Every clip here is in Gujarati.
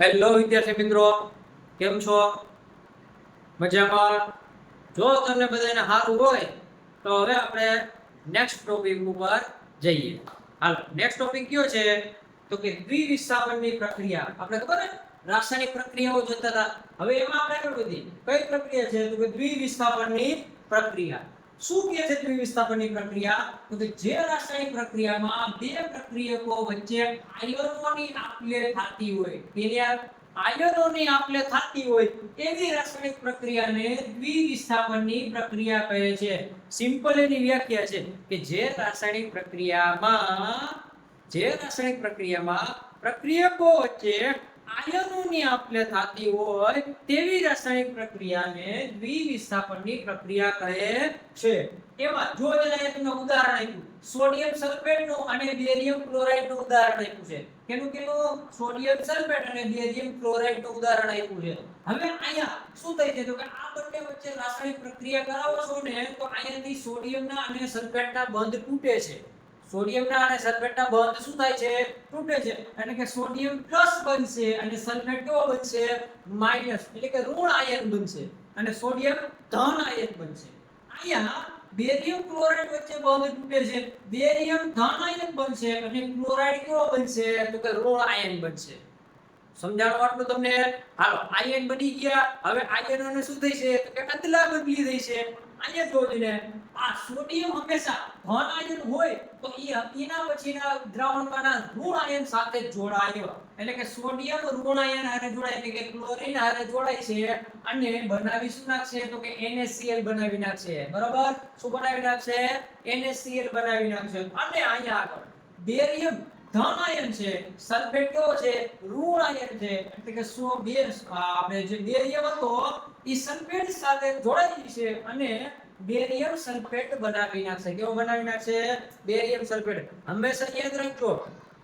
હેલો વિદ્યાર્થી મિત્રો. કેમ છો? મજામાં? જો તમને બધાને સારું હોય, તો હવે આપણે નેક્સ્ટ ટોપિક ઉપર જઈએ. હાલો નેક્સ્ટ ટોપિક કયો છે? તો કે દ્વિવિસ્થાપનની પ્રક્રિયા. આપણે ખબર ને રાસાયણિક પ્રક્રિયાઓ જોતા હતા. હવે એમાં આપણે આગળ બધી કઈ પ્રક્રિયા છે? તો કે દ્વિવિસ્થાપનની પ્રક્રિયા. શું કહે છે દ્વિવિસ્થાપનની પ્રક્રિયા? તો કે જે રાસાયણિક પ્રક્રિયામાં બે પ્રક્રિયકો વચ્ચે આયનોની આપલે થતી હોય તેની આયનોની આપલે થતી હોય, એવી રાસાયણિક પ્રક્રિયાને દ્વિવિસ્થાપનની પ્રક્રિયા કહે છે. સિમ્પલ એની વ્યાખ્યા છે કે જે રાસાયણિક પ્રક્રિયામાં, જે રાસાયણિક પ્રક્રિયામાં પ્રક્રિયકો વચ્ચે આયનોની આપલે થતી હોય તેવી રાસાયણિક પ્રક્રિયાને દ્વિવિસ્થાપનની પ્રક્રિયા કહે છે. એમાં જો જરા તમને ઉદાહરણ આપ્યું, સોડિયમ સલ્ફેટનું અને બેરિયમ ક્લોરાઇડનું ઉદાહરણ આપ્યું છે. કેનું કેનું? સોડિયમ સલ્ફેટ અને બેરિયમ ક્લોરાઇડનું ઉદાહરણ આપ્યું છે. હવે અહીંયા શું થાય છે તો કે આ બંને વચ્ચે રાસાયણિક પ્રક્રિયા કરાવો છો ને, તો અહીંયાથી સોડિયમના અને સલ્ફેટના બંધ તૂટે છે. સોડિયમના અને સલ્ફેટના બંધ શું થાય છે? તૂટે છે. એટલે કે સોડિયમ પ્લસ બનશે અને સલ્ફેટ કેવો બનશે? માઇનસ એટલે કે ઋણ આયન બનશે. અને સોડિયમ ધન આયન બનશે. અહીંયા બેરિયમ ક્લોરાઇડ વચ્ચે બંધ તૂટે છે. બેરિયમ ધન આયન બનશે અને ક્લોરાઇડ કેવો બનશે? તો કે ઋણ આયન બનશે. સમજાણો આટલું તમને? હાલો, આયન બની ગયા. હવે આયનોને શું થઈ છે તો કે અદલા બદલી થઈ છે અહીંયા જોઈને આ સોડિયમ હંમેશા ધન આયન હોય, તો એ એના પછીના દ્રાવણમાંના ઋણ આયન સાથે જોડાયો. એટલે કે સોડિયમ ઋણ આયન હારે જોડાય, એટલે કે ક્લોરીન હારે જોડાય છે, અને બનાવી શું નાખશે? તો કે NaCl બનાવી નાખશે. બરાબર? શું બનાવી નાખશે? NaCl બનાવી નાખશે. અને અહીંયા આગળ, બેરિયમ ધન આયન છે સલ્ફેટ કેવો છે ઋણ આયન છે. એટલે કે સો બે આપણે જે બેરિયમ હતો, એ સલ્ફેટ સાથે જોડાઈ છે અને બેરિયમ સલ્ફેટ બનાવી નાખશે. કેવો બનાવી નાખશે? Barium sulphate. હંમેશા યાદ રાખજો,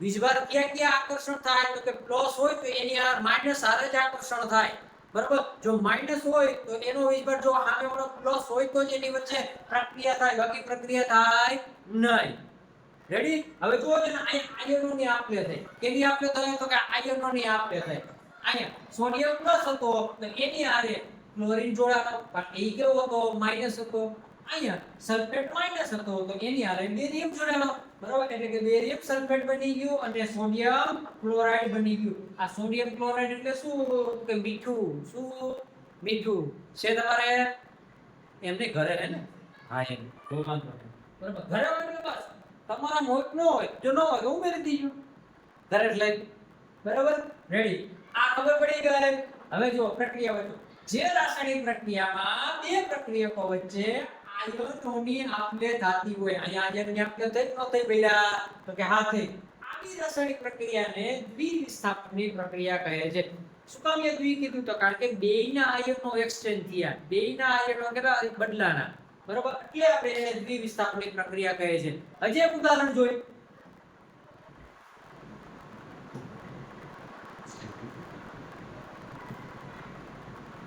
વીજભાર ક્યાં ક્યાં આકર્ષણ થાય? તો કે પ્લસ હોય તો એની આ માઇનસ હારે જ આકર્ષણ થાય. બરાબર? જો માઇનસ હોય તો એનો વીજભાર જો સામે વાળો પ્લસ હોય તો જ એની વચ્ચે પ્રક્રિયા થાય. બાકી પ્રક્રિયા થાય નહીં. રેડી હવે જુઓ છે આયનોની આપલે થઈ કેની આપલે થાય તો કે આયનોની આપલે થાય અહીંયા સોડિયમ પ્લસ હતો તો એની હારે ક્લોરીન જોડાયો પણ એ કેવો હતો? માઇનસ હતો. અહીંયા સલ્ફેટ માઇનસ હતો, તો એની હારે બેરિયમ જોડાયો બરાબર? એટલે કે બેરિયમ સલ્ફેટ બની ગયું અને સોડિયમ ક્લોરાઇડ બની ગયું. આ સોડિયમ ક્લોરાઇડ એટલે શું? કે મીઠું. શું? મીઠું. છે તમારે? એમને ઘરે હે ને? હા, એમ. બરાબર? ઘરે બસ. તમારા મોટ ન હોય જો ન હોય તો ઉમેરી દીજો. ઘરે લાઈન લઈ. બરાબર? રેડી આ ખબર પડી ગઈ? હવે જો પ્રક્રિયા હોય જે રાસાયણિક પ્રક્રિયામાં બે પ્રક્રિયકો વચ્ચે આયનોની આપલે થતી હોય. અહીંયા આયનની આપલે થઈ ન થઈ પેલા તો કે હા, થઈ. આવી રાસાયણિક પ્રક્રિયાને દ્વિવિસ્થાપનની પ્રક્રિયા કહે છે. શું કામ એ દ્વિ કીધું તો? કારણ કે બેયના આયનો એક્સચેન્જ થયા. બેયના આયનો કેટલા? બદલાના. બરોબર? એટલે આપણે એને દ્વિવિસ્થાપનની પ્રક્રિયા કહે છે. હજી એક ઉદાહરણ જોઈએ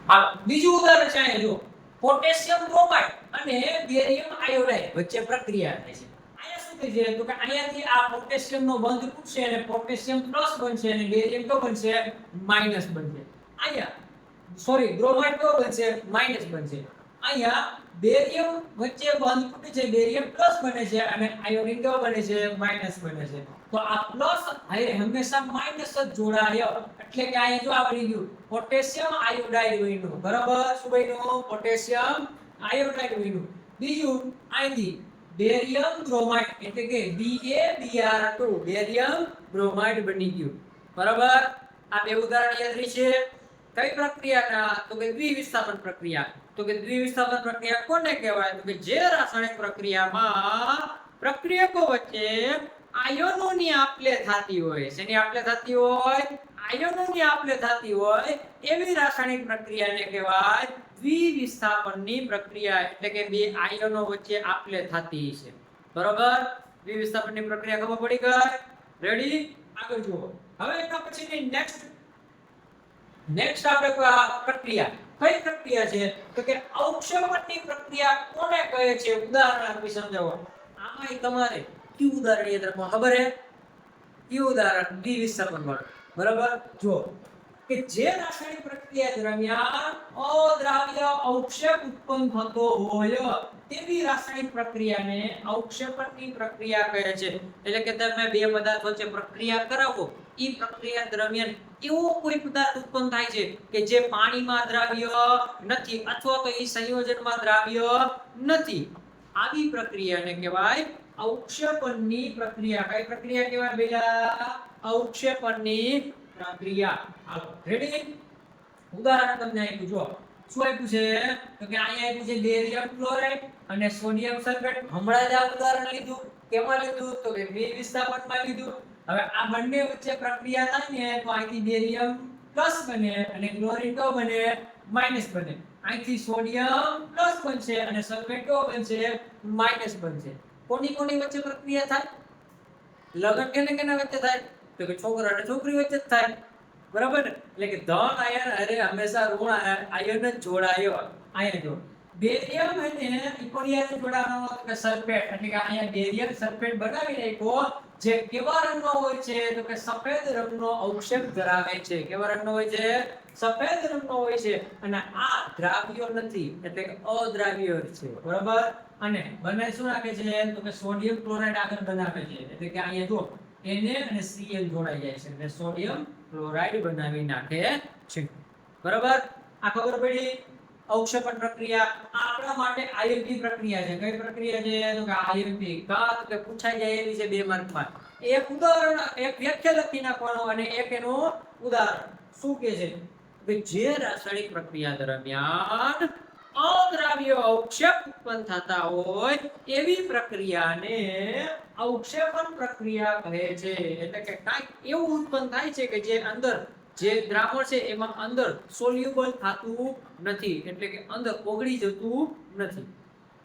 હાલો બીજું ઉદાહરણ છે અહીંયા, જો. પોટેશિયમ બ્રોમાઇડ અને બેરિયમ આયોડાઇડ વચ્ચે પ્રક્રિયા થાય છે. છે તો કે અહીંયાથી આ પોટેશિયમ નો બંધ તૂટશે અને પોટેશિયમ પ્લસ બનશે અને બેરિયમ તો બનશે, માઇનસ બનશે. અહીંયા, સોરી, બ્રોમાઇડ તો બનશે, માઇનસ બનશે. અહીંયા બેરિયમ વચ્ચે બંધ તૂટે છે, બેરિયમ પ્લસ બને છે અને આયોડિન કેવો બને છે, માઇનસ બને છે. તો આ પ્લસ હંમેશા માઇનસ જ જોડાયો. એટલે કે આ જો આવડી ગયું. પોટેશિયમ આયોડાઇડ બન્યું બરાબર? શું બન્યું? પોટેશિયમ આયોડાઇડ બન્યું બીજું અહીંથી બેરિયમ બ્રોમાઇડ. એટલે કે BaBr2 બેરિયમ બ્રોમાઇડ બની ગયું. બરાબર? આ બે ઉદાહરણ યાદ છે. કઈ પ્રક્રિયાના? તો કે દ્વિવિસ્થાપન પ્રક્રિયા. તો કે દ્વિવિસ્થાપન પ્રક્રિયા કોને કહેવાય? તો કે જે રાસાયણિક પ્રક્રિયામાં પ્રક્રિયકો વચ્ચે આયનોની આપલે થતી હોય. શેની આપલે થતી હોય? આયનોની આપલે થતી હોય એવી રાસાયણિક પ્રક્રિયાને કહેવાય દ્વિવિસ્થાપનની પ્રક્રિયા. એટલે કે બે આયનો વચ્ચે આપલે થતી છે. બરોબર? દ્વિવિસ્થાપનની પ્રક્રિયા ખબર પડી ગઈ? રેડી આગળ જુઓ. હવે એના પછીની નેક્સ્ટ નેક્સ્ટ આપણે પ્રક્રિયા. કઈ પ્રક્રિયા છે? તો કે અવક્ષેપણની પ્રક્રિયા કોને કહે છે? ઉદાહરણ આપી સમજાવો. આમાંય તમારે કયું ઉદાહરણ યાદ રાખવા ખબર હે? કયું ઉદાહરણ? દ્વિવિસર્પણ વાળું. બરાબર? જો કે જે રાસાયણિક પ્રક્રિયા દરમિયાન અદ્રાવ્ય અવક્ષેપ ઉત્પન્ન થતો હોય, તેવી રાસાયણિક પ્રક્રિયાને અવક્ષેપણની પ્રક્રિયા કહે છે. એટલે કે તમે બે પદાર્થ વચ્ચે પ્રક્રિયા કરાવો એ પ્રક્રિયા દરમિયાન એવો કોઈ પદાર્થ ઉત્પન્ન થાય છે કે જે પાણીમાં દ્રાવ્ય નથી અથવા તો એ સંયોજનમાં દ્રાવ્ય નથી. આવી પ્રક્રિયાને કહેવાય અવક્ષેપણની પ્રક્રિયા. કઈ પ્રક્રિયા કહેવાય બેટા? અવક્ષેપણની પ્રક્રિયા રેડી ઉદાહરણ તમને આપ્યું જો શું આપ્યું છે? તો કે અહીંયા આપ્યું છે બેરિયમ ક્લોરાઇડ અને સોડિયમ સલ્ફેટ. હમણાં જ આ ઉદાહરણ લીધું. કેમાં લીધું? તો કે બે વિસ્થાપનમાં લીધું. હવે આ બંને વચ્ચે પ્રક્રિયા થાય ને, તો અહીંથી બેરિયમ પ્લસ બને અને ક્લોરિન તો બને, માઇનસ બને. અહીંથી સોડિયમ પ્લસ બનશે અને સલ્ફેટ તો બનશે, માઇનસ બનશે. કોની કોની વચ્ચે પ્રક્રિયા થાય? લગન કેને કેના વચ્ચે થાય? તો કે છોકરા અને છોકરી વચ્ચે જ થાય. બરાબર ને? એટલે કે ધન, આયન અરે હંમેશા ઋણ આયન આયન જ જોડાયો. અહીંયા જો. બેરિયમ અને ઇકોનિયમ જોડાવાનો કે સલ્ફેટ એટલે કે અહીંયા બેરિયમ સલ્ફેટ બનાવી નાખ્યો જે કેવા રંગનો હોય છે? તો કે સફેદ રંગનો અવક્ષેપ ધરાવે છે. કેવા રંગનો હોય છે? સફેદ રંગનો હોય છે. અને આ દ્રાવ્યો નથી, એટલે કે અદ્રાવ્ય છે. બરાબર? અને બંને શું રાખે છે? તો કે સોડિયમ ક્લોરાઇડ આગળ બનાવે છે. એટલે કે અહીંયા જો Na અને Cl જોડાઈ જાય છે એટલે સોડિયમ ક્લોરાઇડ બનાવી નાખે છે. બરાબર? આ ખબર પડી? અવક્ષેપણ પ્રક્રિયા. આપણા માટે આઈએમપી પ્રક્રિયા છે. કઈ પ્રક્રિયા છે? તો કે આઈએમપી કા તો કે પૂછાઈ જાય એવી છે બે માર્કમાં. એક ઉદાહરણ, એક વ્યાખ્યા લખી નાખવાનો અને એક એનું ઉદાહરણ. શું કે છે? કે જે રાસાયણિક પ્રક્રિયા દરમિયાન અદ્રાવ્ય અવક્ષેપ ઉત્પન્ન થતા હોય એવી પ્રક્રિયાને અવક્ષેપણ પ્રક્રિયા કહે છે. એટલે કે કાંઈક એવું ઉત્પન્ન થાય છે કે જે અંદર જે દ્રાવણ છે એમાં અંદર સોલ્યુબલ થતું નથી. એટલે કે અંદર ઓગળી જતું નથી.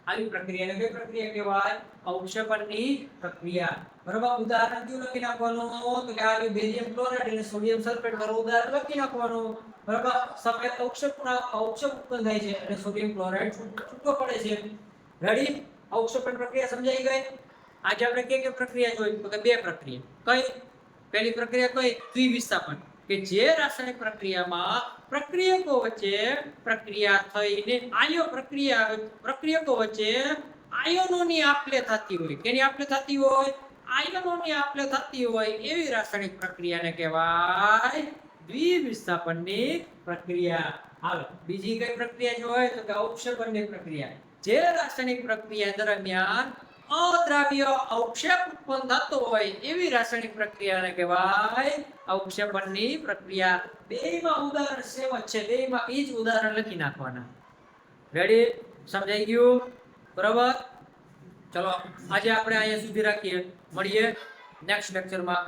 આવી પ્રક્રિયાને કઈ પ્રક્રિયા કહેવાય. અવક્ષેપણની પ્રક્રિયા. બરાબર? ઉદાહરણ કયું લખી નાખવાનું? તો કે આ બેરિયમ ક્લોરાઇડ અને સોડિયમ સલ્ફેટ વાળું ઉદાહરણ લખી નાખવાનું. બરાબર? સફેદ અવક્ષેપ અવક્ષેપ ઉત્પન્ન થાય છે અને સોડિયમ ક્લોરાઇડ છૂટો પડે છે. રેડી અવક્ષેપણ પ્રક્રિયા સમજાઈ ગઈ? આજે આપણે કે કે પ્રક્રિયા જોઈ? તો કે બે પ્રક્રિયા. કઈ? પહેલી પ્રક્રિયા કઈ? દ્વિવિસ્થાપન. કે જે રાસાયણિક પ્રક્રિયામાં પ્રક્રિયકો વચ્ચે પ્રક્રિયા થઈને આયો પ્રક્રિયા, પ્રક્રિયકો વચ્ચે આયનોની આપલે થતી હોય. કેની આપલે થતી હોય? આયનોની આપલે થતી હોય એવી રાસાયણિક પ્રક્રિયાને કહેવાય દ્વિવિસ્થાપનની પ્રક્રિયા. હવે બીજી કઈ પ્રક્રિયા જોઈએ તો કે અવક્ષેપણની પ્રક્રિયા. જે રાસાયણિક પ્રક્રિયા દરમિયાન અદ્રાવ્ય અવક્ષેપ ઉત્પન્ન થતો હોય એવી રાસાયણિક પ્રક્રિયાને કહેવાય અવક્ષેપણની પ્રક્રિયા. બેયમાં ઉદાહરણ સેમ જ છે. બેમાં એ જ ઉદાહરણ લખી નાખવાના. રેડી સમજાઈ ગયું? બરાબર? ચલો, આજે આપણે અહીંયા સુધી રાખીએ. મળીએ નેક્સ્ટ લેક્ચરમાં